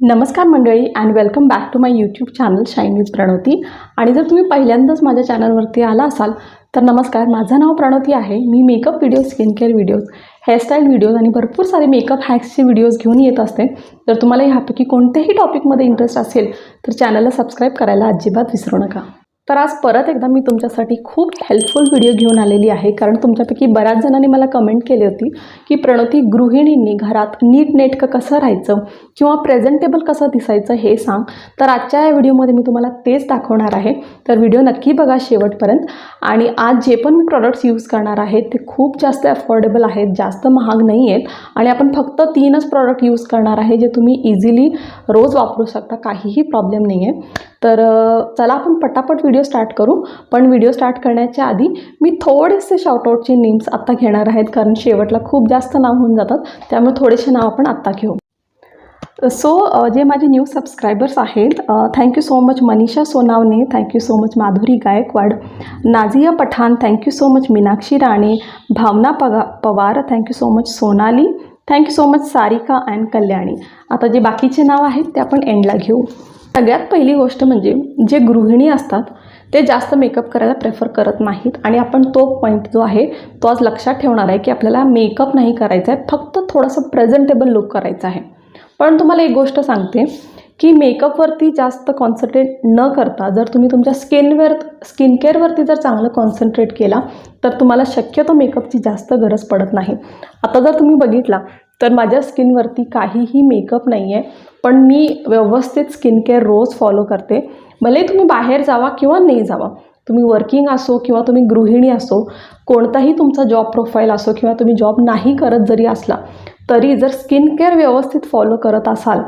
नमस्कार मंडळी and welcome back to my YouTube channel shine with Pranavati आणि जर तुम्ही पहिल्यांदाच माझ्या चॅनलवरती आला असाल तर नमस्कार माझं नाव प्रणवती आहे. मी makeup videos skin care videos hairstyle videos आणि भरपूर सारे मेकअप हॅक्सचे व्हिडिओज घेऊन येत असते. जर तुम्हाला ह्यापैकी कोणत्याही टॉपिकमध्ये इंटरेस्ट असेल तर चॅनलला सबस्क्राईब करायला अजिबात विसरू नका. तर आज परत एकदा मी तुमच्यासाठी खूप हेल्पफुल व्हिडिओ घेऊन आलेली आहे. कारण तुमच्यापैकी बऱ्याच जणांनी मला कमेंट केली होती की प्रणती गृहिणींनी घरात नीट नेटकं कसं राहायचं किंवा प्रेझेंटेबल कसं दिसायचं हे सांग. तर आजच्या या व्हिडिओमध्ये मी तुम्हाला तेच दाखवणार आहे. तर व्हिडिओ नक्की बघा शेवटपर्यंत. आणि आज जे पण मी प्रॉडक्ट्स यूज करणार आहेत ते खूप जास्त अफोर्डेबल आहेत जास्त महाग नाही आहेत आणि आपण फक्त तीनच प्रॉडक्ट यूज करणार आहे जे तुम्ही इझिली रोज वापरू शकता काहीही प्रॉब्लेम नाही आहे तर चला आपण पटापट व्हिडिओ स्टार्ट करू. पण व्हिडिओ स्टार्ट करण्याच्या आधी मी थोडेसे शॉर्टआउटचे नेम्स आत्ता घेणार आहेत कारण शेवटला खूप जास्त नाव होऊन जातात. त्यामुळे थोडेसे नाव आपण आत्ता घेऊ. सो जे माझे न्यू सबस्क्रायबर्स आहेत thank you so much Manisha Sonawane thank you so much Madhuri Gaikwad Nazia Pathan thank you so much Meenakshi Rane Bhavana पगा Pawar thank you so much Sonali thank you so much Sarika and Kalyani. आता जे बाकीचे नाव आहेत ते आपण एंडला घेऊ. सगळ्यात पहिली गोष्ट म्हणजे जे गृहिणी असतात ते जास्त मेकअप करायला प्रेफर करत नाहीत आणि आपण तो पॉईंट जो आहे तो आज लक्षात ठेवणार आहे की आपल्याला मेकअप नाही करायचा आहे फक्त थोडंसं प्रेझेंटेबल लुक करायचं आहे. पण तुम्हाला एक गोष्ट सांगते की मेकअपवरती जास्त कॉन्सन्ट्रेट न करता जर तुम्ही तुमच्या स्किनवर स्किन केअरवरती जर चांगलं कॉन्सन्ट्रेट केला तर तुम्हाला शक्यतो मेकअपची जास्त गरज पडत नाही. आता जर तुम्ही बघितला तर माझ्या स्किनवरती काहीही मेकअप नाही आहे पण मी व्यवस्थित स्किन केअर रोज फॉलो करते. भले तुम्ही बाहेर जावा किंवा नाही जावा तुम्ही वर्किंग असो किंवा तुम्ही गृहिणी असो कोणताही तुमचा जॉब प्रोफाईल असो किंवा तुम्ही जॉब नाही करत जरी असला तरी जर स्किन केअर व्यवस्थित फॉलो करत असाल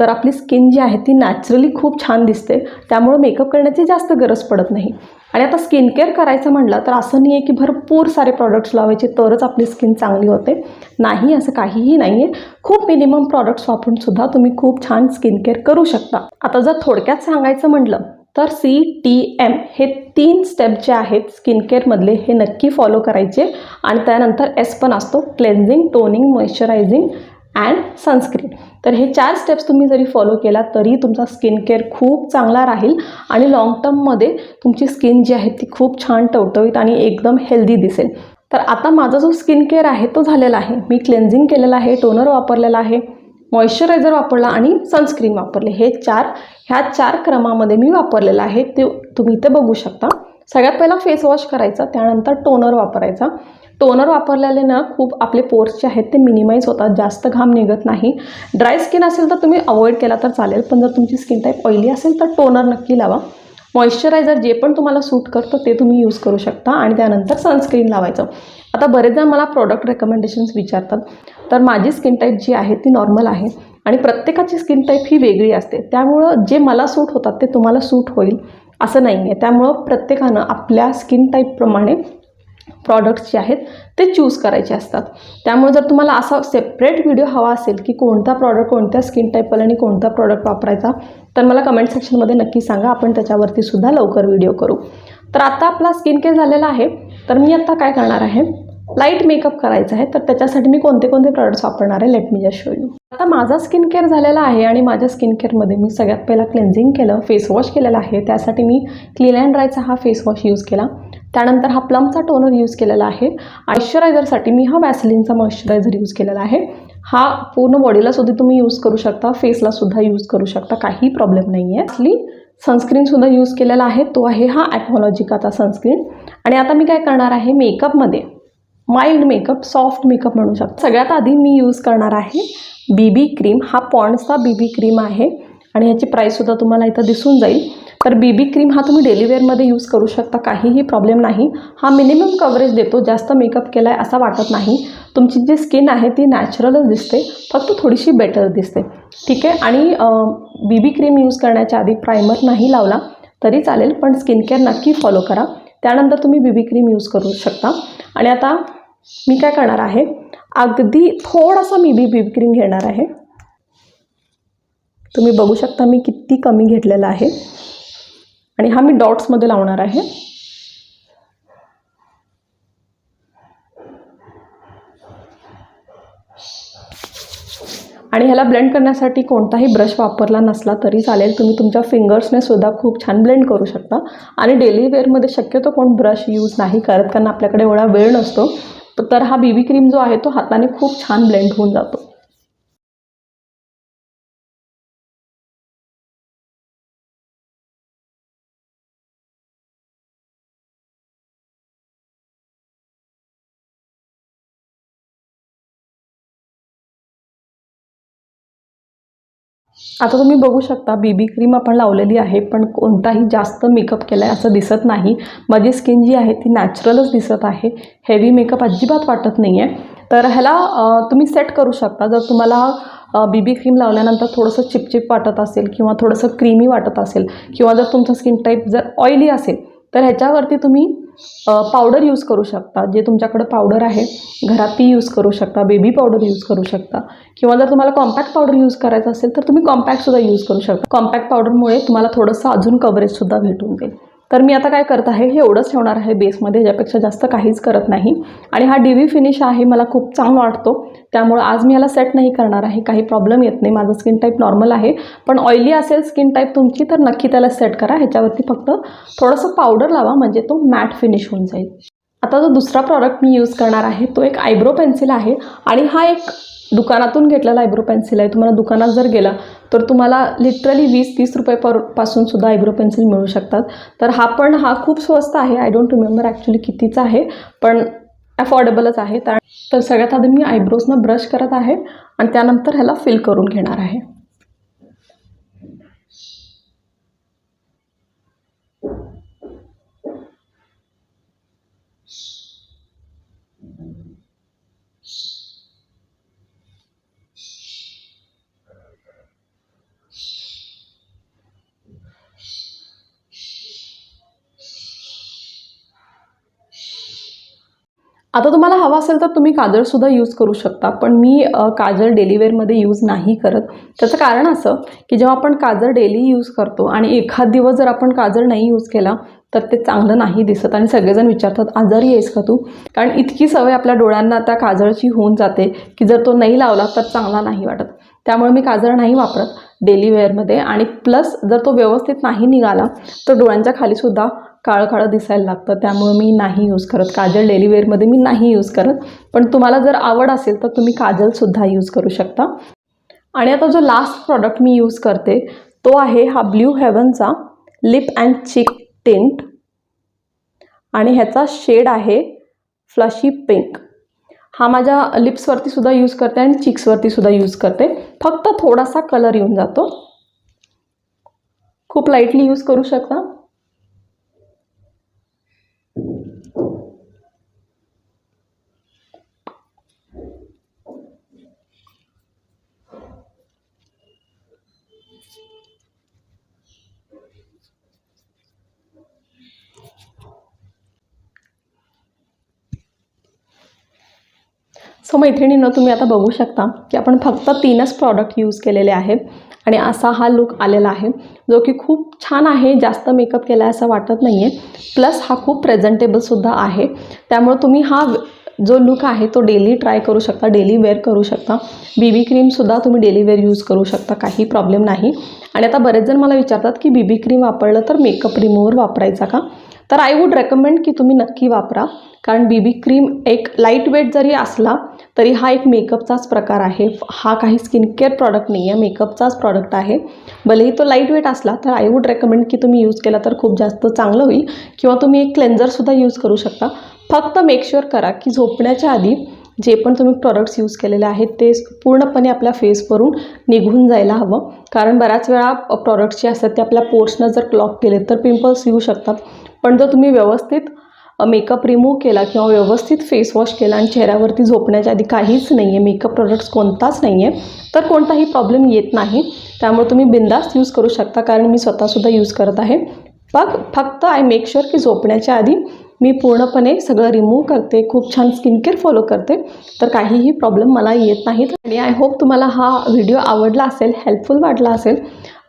तर आपली स्किन जी आहे ती नॅचरली खूप छान दिसते. त्यामुळे मेकअप करण्याची जास्त गरज पडत नाही. आणि आता स्किन केअर करायचं म्हटलं तर असं नाही आहे की भरपूर सारे प्रॉडक्ट्स लावायचे तरच आपली स्किन चांगली होते. नाही असं काहीही नाही आहे खूप मिनिमम प्रॉडक्ट्स वापरून सुद्धा तुम्ही खूप छान स्किन केअर करू शकता. आता जर थोडक्यात सांगायचं म्हटलं तर सी टी एम हे तीन स्टेप जे आहेत स्किन केअरमधले हे नक्की फॉलो करायचे. आणि त्यानंतर एस पण असतो. Cleansing toning moisturizing and sunscreen तर हे चार स्टेप्स तुम्ही जरी फॉलो केला तरी तुमचा स्किन केअर खूप चांगला राहील आणि लाँग टर्ममध्ये तुमची स्किन जी आहे ती खूप छान टवटवीत आणि एकदम हेल्दी दिसेल. तर आता माझा जो स्किन केअर आहे तो झालेला आहे. मी क्लेन्झिंग केलेलं आहे टोनर वापरलेला आहे मॉइश्चरायझर वापरला आणि सनस्क्रीन वापरले. हे चार ह्या चार क्रमामध्ये मी वापरलेलं आहे. ते तुम्ही इथे बघू शकता. सगळ्यात पहिला फेस वॉश करायचा त्यानंतर टोनर वापरायचा. टोनर वापरलेले ना खूप आपले पोर्स जे आहेत ते मिनिमाइज होतात. जास्त घाम निघत नाही. ड्राय स्किन असेल तर तुम्ही अवॉइड केला तर चालेल पण जर तुमची स्किन टाईप ऑइली असेल तर टोनर नक्की लावा. मॉइश्चरायझर जे पण तुम्हाला सूट करतं ते तुम्ही यूज करू शकता आणि त्यानंतर सनस्क्रीन लावायचं. आता बरेच जण मला प्रॉडक्ट रेकमेंडेशन्स विचारतात. तर माझी स्किन टाईप जी आहे ती नॉर्मल आहे आणि प्रत्येकाची स्किन टाईप ही वेगळी असते. त्यामुळं जे मला सूट होतात ते तुम्हाला सूट होईल असं नाही आहे त्यामुळं प्रत्येकानं आपल्या स्किन टाईपप्रमाणे प्रॉडक्ट्स जे आहेत ते चूज करायचे असतात. त्यामुळे जर तुम्हाला असा सेपरेट व्हिडिओ हवा असेल की कोणता प्रॉडक्ट कोणत्या स्किन टाईपवाल्याने कोणता प्रॉडक्ट वापरायचा तर मला कमेंट सेक्शनमध्ये नक्की सांगा. आपण त्याच्यावरती सुद्धा लवकर व्हिडिओ करू. तर आता आपला स्किन केअर झालेला आहे. तर मी आता काय करणार आहे? लाइट मेकअप करायचा आहे. तर त्याच्यासाठी मी कोणते कोणते प्रॉडक्ट्स वापरणार आहे? Let me just show you आता माझा स्किन केअर झालेला आहे आणि माझ्या स्किन केअरमध्ये मी सगळ्यात पहिला क्लेन्झिंग केलं फेस वॉश केलेला आहे. त्यासाठी मी क्लीन अँड ड्रायचा हा फेस वॉश यूज केला. त्यानंतर हा प्लमचा टोनर यूज केलेला आहे. मॉइश्चरायझरसाठी मी हा वॅसलिनचा मॉइश्चरायझर यूज केलेला आहे. हा पूर्ण बॉडीला सुद्धा तुम्ही यूज करू शकता. फेसला सुद्धा यूज करू शकता. काही प्रॉब्लेम नाही आहे असली सनस्क्रीनसुद्धा यूज केलेला आहे. तो आहे हा ॲक्मॉलॉजिकाचा सनस्क्रीन आणि आता मी काय करणार आहे? मेकअपमध्ये माइल्ड मेकअप सॉफ्ट मेकअप म्हणू शकतो. सगळ्यात आधी मी यूज करणार आहे बी बी क्रीम हा पॉन्ड्सचा बी बी क्रीम आहे. आणि ह्याची प्राईससुद्धा तुम्हाला इथं दिसून जाईल. तर बी बी क्रीम हा तुम्ही डेलिवेअरमध्ये यूज करू शकता. काहीही प्रॉब्लेम नाही. हा मिनिमम कवरेज देतो. जास्त मेकअप केला आहे असा वाटत नाही. तुमची जी स्किन आहे ती नॅचरलच दिसते. फक्त थोडीशी बेटर दिसते. ठीक आहे? आणि बी बी क्रीम यूज करण्याच्या आधी प्रायमर नाही लावला तरी चालेल. पण स्किन केअर नक्की फॉलो करा. त्यानंतर तुम्ही बी बी क्रीम यूज करू शकता. आणि आता मी काय करणार आहे? अगदी थोडासा मी बी बी क्रीम घेणार आहे. तुम्ही बघू शकता मी किती कमी घेतलेला आहे. आणि हा मी डॉट्समध्ये लावणार आहे. आणि ह्याला ब्लेंड करण्यासाठी कोणताही ब्रश वापरला नसला तरी चालेल. तुम्ही तुमच्या फिंगर्सने सुद्धा खूप छान ब्लेंड करू शकता. आणि डेली वेअरमध्ये शक्यतो कोण ब्रश यूज नाही करत कारण आपल्याकडे एवढा वेळ नसतो. तर हा बीबी क्रीम जो आहे तो हाताने खूप छान ब्लेंड होऊन जातो. आता तुम्ही बघू शकता बीबी क्रीम आपण लावलेली आहे पण कोणताही जास्त मेकअप केला आहे असं दिसत नाही. माझी स्किन जी आहे ती नॅचरलच दिसत आहे. हेवी मेकअप अजिबात वाटत नाही आहे तर ह्याला तुम्ही सेट करू शकता. जर तुम्हाला बीबी क्रीम लावल्यानंतर थोडंसं चिपचिप वाटत असेल किंवा थोडंसं क्रीमी वाटत असेल किंवा जर तुमचं स्किन टाईप जर ऑइली असेल तर ह्याच्यावरती तुम्ही पावडर यूज करू शकता. जे तुमच्याकडं पावडर आहे घरात ती यूज करू शकता बेबी पावडर यूज करू शकता. किंवा जर तुम्हाला कॉम्पॅक्ट पावडर यूज करायचं असेल तर तुम्ही कॉम्पॅक्टसुद्धा यूज करू शकता. कॉम्पॅक्ट पावडरमुळे तुम्हाला थोडंसं अजून कव्हरेजसुद्धा भेटून जाईल. तर मी आता काय करत आहे हे एवढंच ठेवणार आहे बेसमध्ये ज्यापेक्षा जास्त काहीच करत नाही. आणि हा डी व्ही फिनिश आहे मला खूप चांगला वाटतो. त्यामुळं आज मी याला सेट नाही करणार आहे काही प्रॉब्लेम येत नाही. माझं स्किन टाईप नॉर्मल आहे. पण ऑइली असेल स्किन टाईप तुमची तर नक्की त्याला सेट करा. ह्याच्यावरती फक्त थोडंसं पावडर लावा म्हणजे तो मॅट फिनिश होऊन जाईल. आता जो दुसरा प्रॉडक्ट मी यूज करणार आहे तो एक आयब्रो पेन्सिल आहे. आणि हा एक दुकानातून घेतलेला आयब्रो पेन्सिल आहे. तुम्हाला दुकानात जर गेला तर तुम्हाला लिटरली वीस तीस रुपये परपासून सुद्धा आयब्रो पेन्सिल मिळू शकतात. तर हा पण हा खूप स्वस्त आहे. आय डोंट रिमेंबर ॲक्च्युली कितीचा आहे पण अफोर्डेबलच आहे. तर सगळ्यात आधी मी आयब्रोजनं ब्रश करत आहे आणि त्यानंतर ह्याला फिल करून घेणार आहे. आता तुम्हाला हवा असेल तर तुम्ही काजळसुद्धा यूज करू शकता पण मी काजळ डेलीवेअरमध्ये यूज नाही करत. त्याचं कारण असं की जेव्हा आपण काजळ डेली यूज करतो आणि एखाद दिवस जर आपण काजळ नाही यूज केला तर ते चांगलं नाही दिसत आणि सगळेजण विचारतात आजारी आहेस का तू? कारण इतकी सवय आपल्या डोळ्यांना त्या काजळची होऊन जाते की जर तो नाही लावला तर चांगला नाही वाटत. त्यामुळे मी काजळ नाही वापरत डेली वेअरमध्ये आणि प्लस जर तो व्यवस्थित नाही निघाला तर डोळ्यांच्या खालीसुद्धा काळं काळं दिसायला लागतं त्यामुळे मी नाही यूज करत. काजल डेली वेअरमध्ये मी नाही यूज करत. पण तुम्हाला जर आवड असेल तर तुम्ही काजलसुद्धा यूज करू शकता. आणि आता जो लास्ट प्रॉडक्ट मी यूज करते तो आहे हा ब्ल्यू हेवनचा लिप अँड चिक टिंट आणि ह्याचा शेड आहे फ्लशी पिंक हा माझ्या लिप्सवरती सुद्धा यूज करते आणि चिक्सवरती सुद्धा यूज करते. फक्त थोडासा कलर येऊन जातो. खूप लाईटली यूज करू शकता. सो मैत्रिणींनो तुम्ही आता बघू शकता की आपण फक्त तीनच प्रॉडक्ट यूज केलेले आहेत आणि असा हा लुक आलेला आहे जो की खूप छान आहे जास्त मेकअप केला आहे असं वाटत नाही आहे प्लस हा खूप प्रेझेंटेबलसुद्धा आहे. त्यामुळे तुम्ही हा जो लुक आहे तो डेली ट्राय करू शकता डेली वेअर करू शकता. बी बी क्रीमसुद्धा तुम्ही डेली वेअर यूज करू शकता काही प्रॉब्लेम नाही. आणि आता बरेच जण मला विचारतात की बी बी क्रीम वापरलं तर मेकअप रिमूव्हर वापरायचा का? तर आय वूड रेकमेंड की तुम्ही नक्की वापरा. कारण बी बी क्रीम एक लाइट वेट जरी असला तरी हा एक मेकअपचाच प्रकार आहे. हा काही स्किन केअर प्रॉडक्ट नाही आहे. मेकअपचाच प्रॉडक्ट आहे. भलेही तो लाइट वेट असला तर आय वूड रेकमेंड की तुम्ही यूज केला तर खूप जास्त चांगलं होईल. किंवा तुम्ही एक क्लेन्झरसुद्धा यूज करू शकता. फक्त मेक शुअर करा की झोपण्याच्या आधी जे पण तुम्ही प्रॉडक्ट्स यूज केलेले आहेत ते पूर्णपणे आपल्या फेसवरून निघून जायला हवं. कारण बऱ्याच वेळा प्रॉडक्ट्स जे असतात ते आपल्या पोर्ट्सनं जर क्लॉक केले तर पिंपल्स येऊ शकतात. पण जर तुम्ही व्यवस्थित मेकअप रिमूव्ह केला किंवा व्यवस्थित फेस वॉश केला आणि चेहऱ्यावरती झोपण्याच्या आधी काहीच नाही आहे मेकअप प्रोडक्ट्स कोणताच नाही आहे तर कोणताही प्रॉब्लेम येत नाही. त्यामुळे तुम्ही बिंदास्त यूज करू शकता कारण मी स्वतःसुद्धा यूज करत आहे. पग फक्त आय मेक शुअर की झोपण्याच्या आधी मी पूर्णपणे सगळं रिमूव्ह करते खूप छान स्किन केअर फॉलो करते तर काहीही प्रॉब्लेम मला येत नाहीत आणि आय होप तुम्हाला हा व्हिडिओ आवडला असेल हेल्पफुल वाटला असेल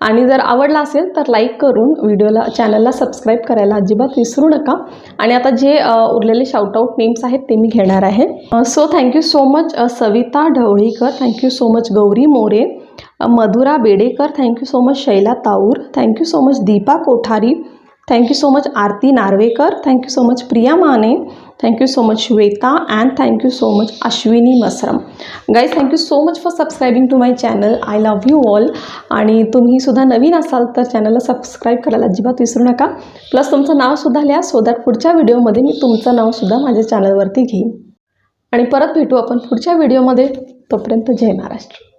आणि जर आवडला असेल तर लाईक करून व्हिडिओला चॅनलला सबस्क्राईब करायला अजिबात विसरू नका. आणि आता जे उरलेले शाउटआउट नेम्स आहेत ते मी घेणार आहे. So thank you so much Savita Dhavalikar thank you so much Gauri More Madhura Bedekar thank you so much Shaila Taur thank you so much Deepa Kothari thank you so much Aarti Narvekar thank you so much Priya Mane thank you so much Shweta and thank you so much Ashwini Masram guys thank you so much for subscribing to my channel I love you all आणि तुम्ही सुद्धा नवीन असाल तर चॅनलला subscribe करायला अजिबात विसरू नका. प्लस तुमचं नावसुद्धा लिहा सो दॅट पुढच्या व्हिडिओमध्ये मी तुमचं नावसुद्धा माझ्या चॅनलवरती घेईन. आणि परत भेटू आपण पुढच्या व्हिडिओमध्ये तोपर्यंत जय महाराष्ट्र.